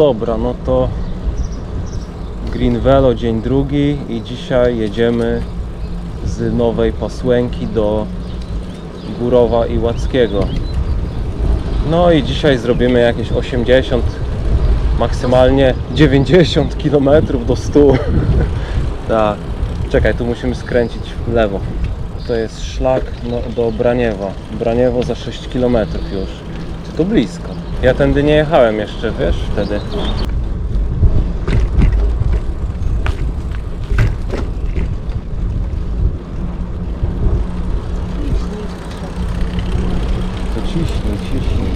Dobra, no to Green Velo dzień drugi i dzisiaj jedziemy z Nowej Pasłęki do Górowa i Łackiego. No i dzisiaj zrobimy jakieś 80, maksymalnie 90 km do 100. tak. Czekaj, tu musimy skręcić w lewo. To jest szlak no, do Braniewa. Braniewo za 6 km już. Czy to blisko? Ja tędy nie jechałem jeszcze, wiesz, wtedy. To ciśnij, ciśnij.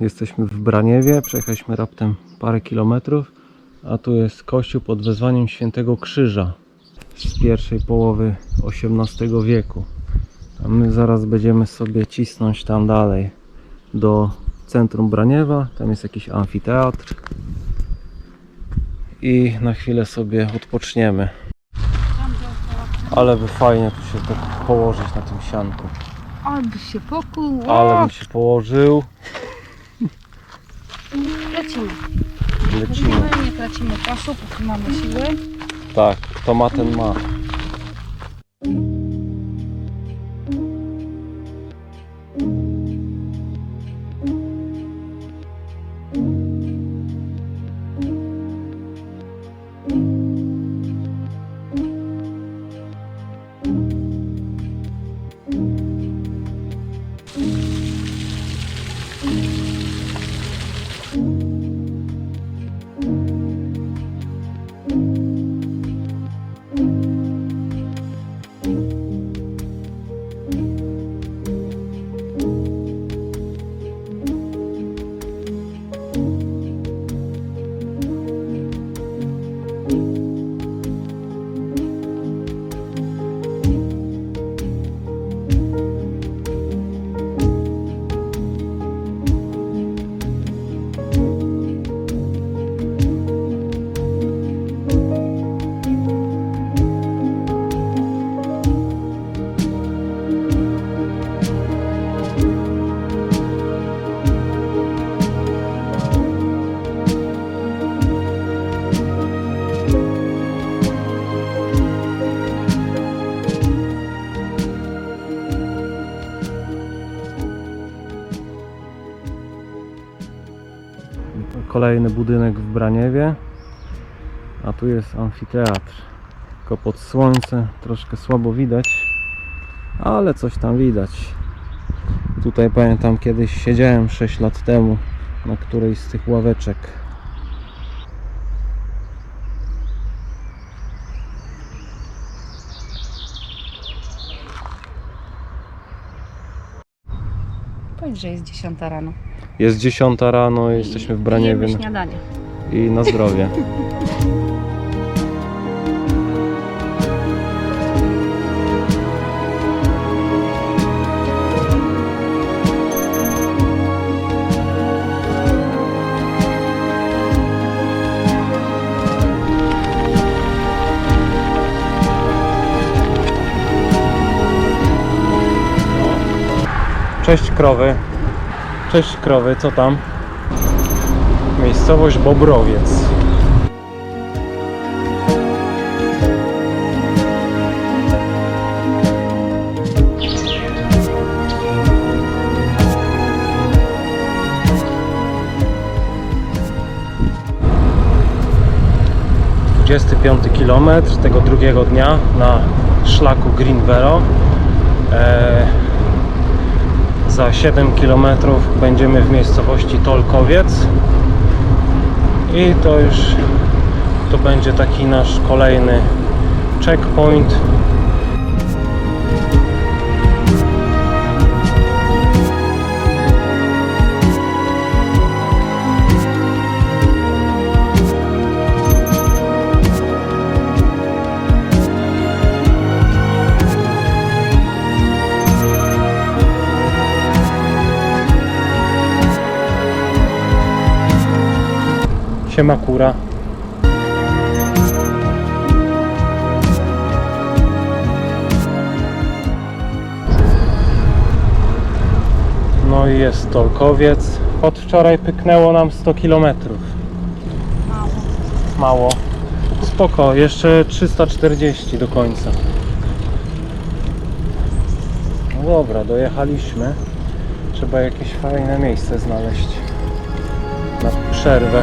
Jesteśmy w Braniewie, przejechaliśmy raptem parę kilometrów, a tu jest kościół pod wezwaniem Świętego Krzyża z pierwszej połowy XVIII wieku. A my zaraz będziemy sobie cisnąć tam dalej do centrum Braniewa, tam jest jakiś amfiteatr i na chwilę sobie odpoczniemy. Ale by fajnie tu się tak położyć na tym sianku. Alby się pokuł. Ale bym się położył. Lecimy. Lecimy. Nie tracimy czasu, póki mamy siłę. Tak, kto ma, ten ma. Kolejny budynek w Braniewie. A tu jest amfiteatr. Tylko pod słońce troszkę słabo widać, ale coś tam widać. Tutaj pamiętam kiedyś siedziałem 6 lat temu na którejś z tych ławeczek. Powiedz, że jest 10 rano. Jest 10 rano, jesteśmy w Braniewie Jemy śniadanie. i na zdrowie. Cześć krowy. Cześć krowy, co tam? Miejscowość Bobrowiec. Dwudziesty piąty kilometr tego drugiego dnia na szlaku Green Velo. Eee, za 7 km będziemy w miejscowości Tolkowiec. I to już to będzie taki nasz kolejny checkpoint Siema kura. No i jest Tolkowiec. Od wczoraj pyknęło nam 100 km. Mało. Mało. Spoko, jeszcze 340 do końca. No dobra, dojechaliśmy. Trzeba jakieś fajne miejsce znaleźć na przerwę.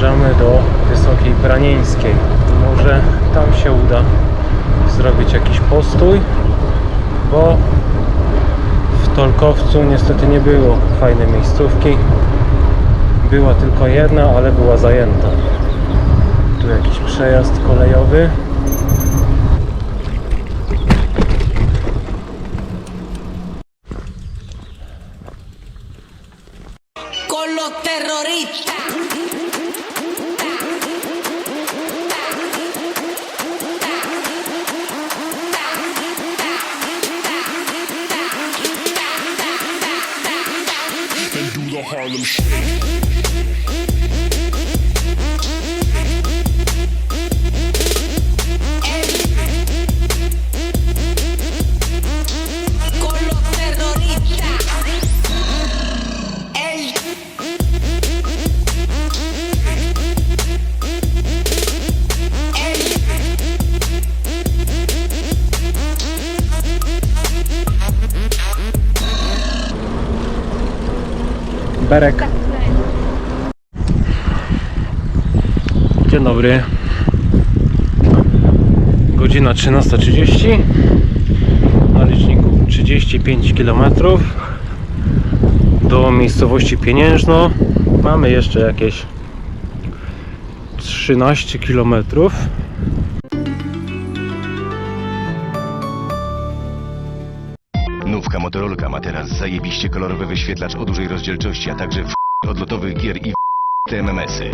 Dojeżdżamy do Wysokiej Pranieńskiej. Może tam się uda zrobić jakiś postój, bo w Tolkowcu niestety nie było fajnej miejscówki. Była tylko jedna, ale była zajęta. Tu jakiś przejazd kolejowy. Harlem Shake. Berek. Dzień dobry. Godzina 13.30. Na liczniku 35 km do miejscowości Pieniężno. Mamy jeszcze jakieś 13 km. Nówka Motorola ma teraz zajebiście kolorowy wyświetlacz o dużej rozdzielczości, a także w odlotowych gier i w MMS-y.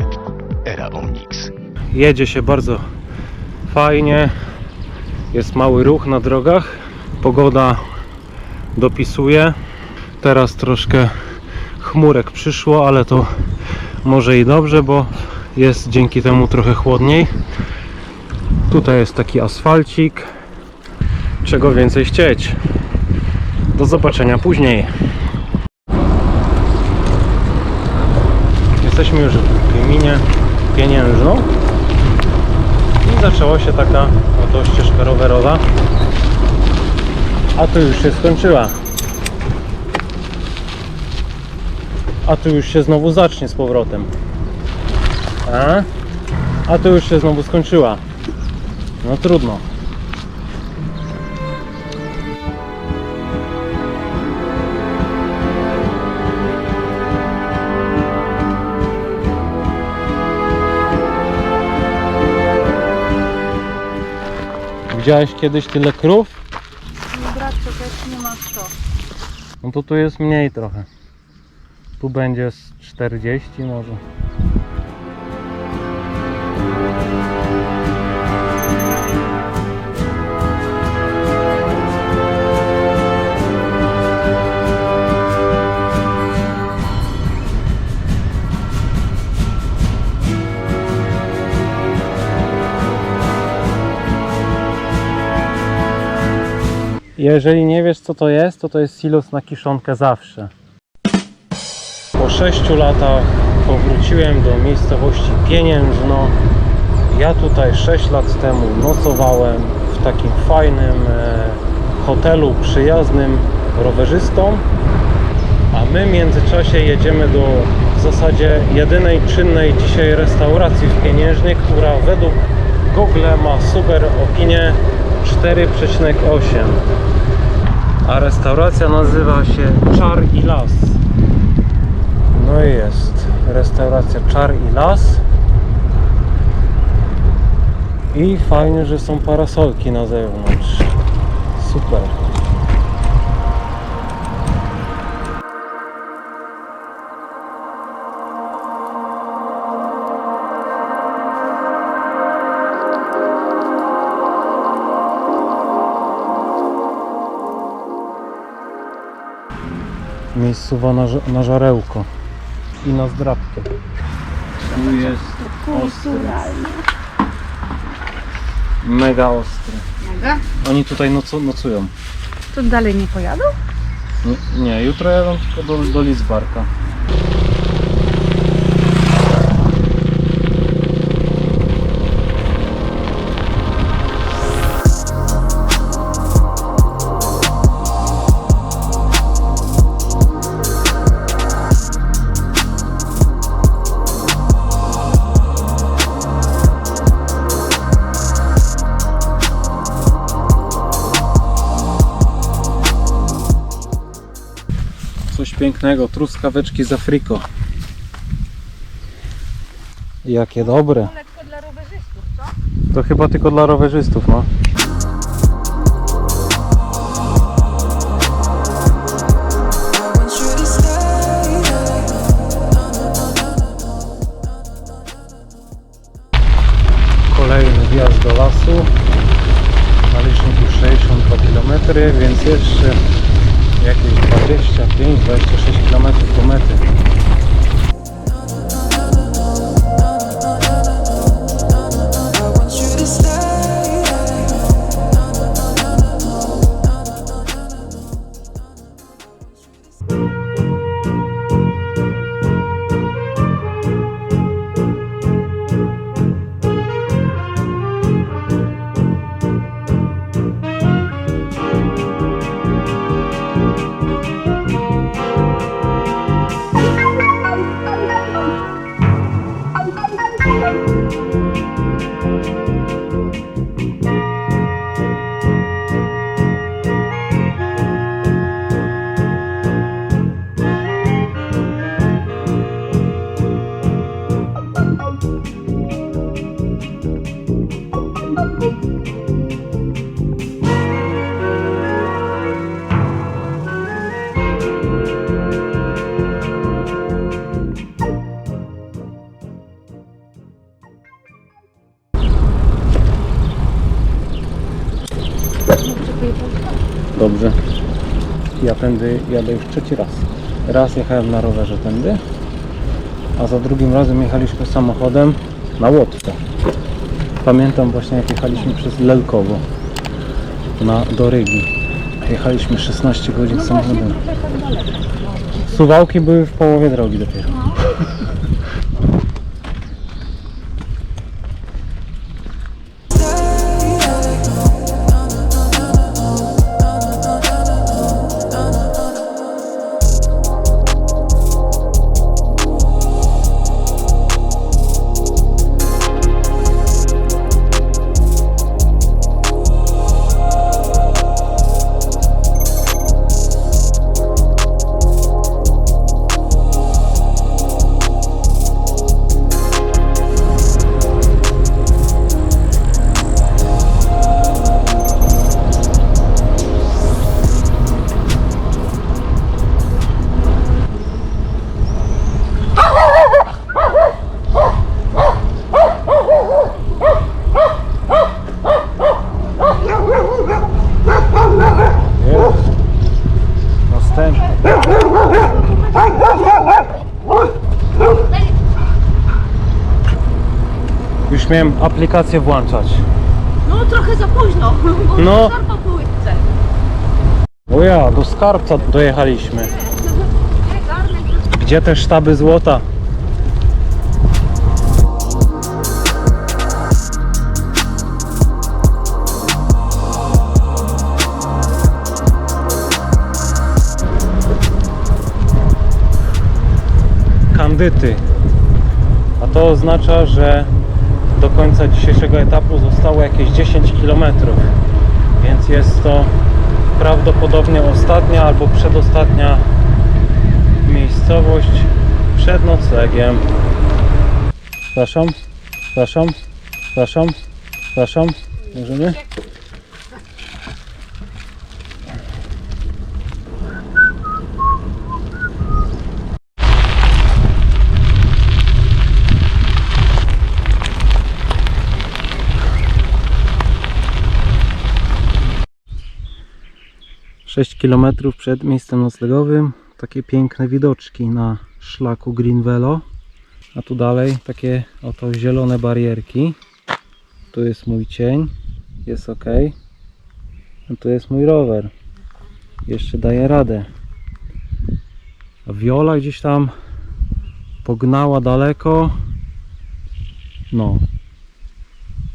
Era Omnix. Jedzie się bardzo fajnie. Jest mały ruch na drogach. Pogoda dopisuje. Teraz troszkę chmurek przyszło, ale to może i dobrze, bo jest dzięki temu trochę chłodniej. Tutaj jest taki asfalcik. Czego więcej chcieć? Do zobaczenia później. Jesteśmy już w gminie Pieniężną i zaczęła się taka oto ścieżka rowerowa. A tu już się skończyła. A tu już się znowu zacznie z powrotem. A? A tu już się znowu skończyła. No trudno. Widziałeś kiedyś tyle krów? Nie brać, to też nie ma co. No to tu jest mniej trochę. Tu będzie z 40 może. Jeżeli nie wiesz co to jest, to to jest silos na kiszonkę zawsze. Po 6 latach powróciłem do miejscowości Pieniężno. Ja tutaj 6 lat temu nocowałem w takim fajnym e, hotelu przyjaznym rowerzystom, a my w międzyczasie jedziemy do w zasadzie jedynej czynnej dzisiaj restauracji w Pieniężnie, która według Google ma super opinię 4,8 a restauracja nazywa się Czar i Las. No i jest restauracja Czar i Las. I fajnie, że są parasolki na zewnątrz. Super. Miejscowa na, na żarełko i na zdrabkę. Tu jest ostry. Mega ostry. Mega? Oni tutaj nocu, nocują. To dalej nie pojadą? Nie, nie jutro jadą tylko do, do Lidzbarka. Pięknego, truskaweczki z Afriko. Jakie dobre. Lekko dla rowerzystów, co? To chyba tylko dla rowerzystów, no. Kolejny wjazd do lasu. Na liczniku 62 km, więc jeszcze Ja tędy jadę już trzeci raz. Raz jechałem na rowerze tędy, a za drugim razem jechaliśmy samochodem na Łotwę. Pamiętam właśnie jak jechaliśmy przez Lelkowo na, do Rygi. Jechaliśmy 16 godzin samochodem. Suwałki były w połowie drogi dopiero. Jest. Już miałem aplikację włączać. No trochę za późno, bo No. no. po płytce. O ja, do skarbca dojechaliśmy. Nie, garnek Gdzie te sztaby złota? Kandyty. A to oznacza, że do końca dzisiejszego etapu zostało jakieś 10 km. Więc jest to prawdopodobnie ostatnia albo przedostatnia miejscowość przed noclegiem. Przepraszam, przepraszam, przepraszam, przepraszam. Możemy? Sześć kilometrów przed miejscem noclegowym. takie piękne widoczki na szlaku Green Velo. A tu dalej takie oto zielone barierki. Tu jest mój cień, jest ok. A tu jest mój rower. Jeszcze daje radę. A Viola gdzieś tam pognała daleko. No.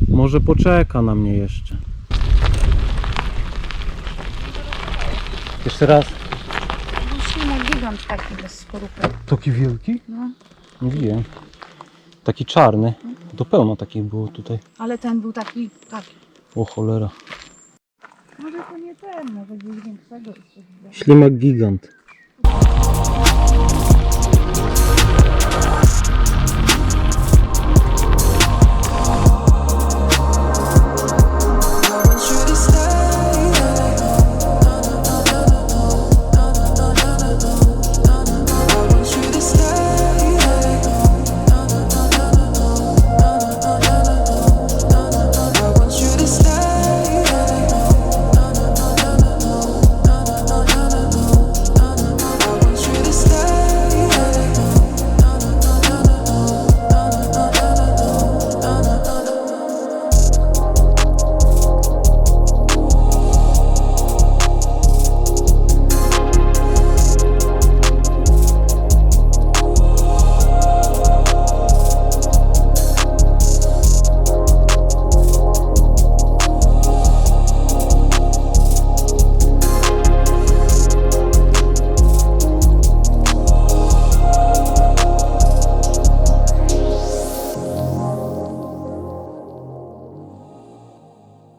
Może poczeka na mnie jeszcze. Jeszcze raz. Musimy gigant taki bez skorupy. Taki wielki? No. Nie widziałem. Taki czarny. To pełno takich było tutaj. Ale ten był taki, taki. O cholera. Może to nie ten, może gdzieś większego. Ślimak gigant.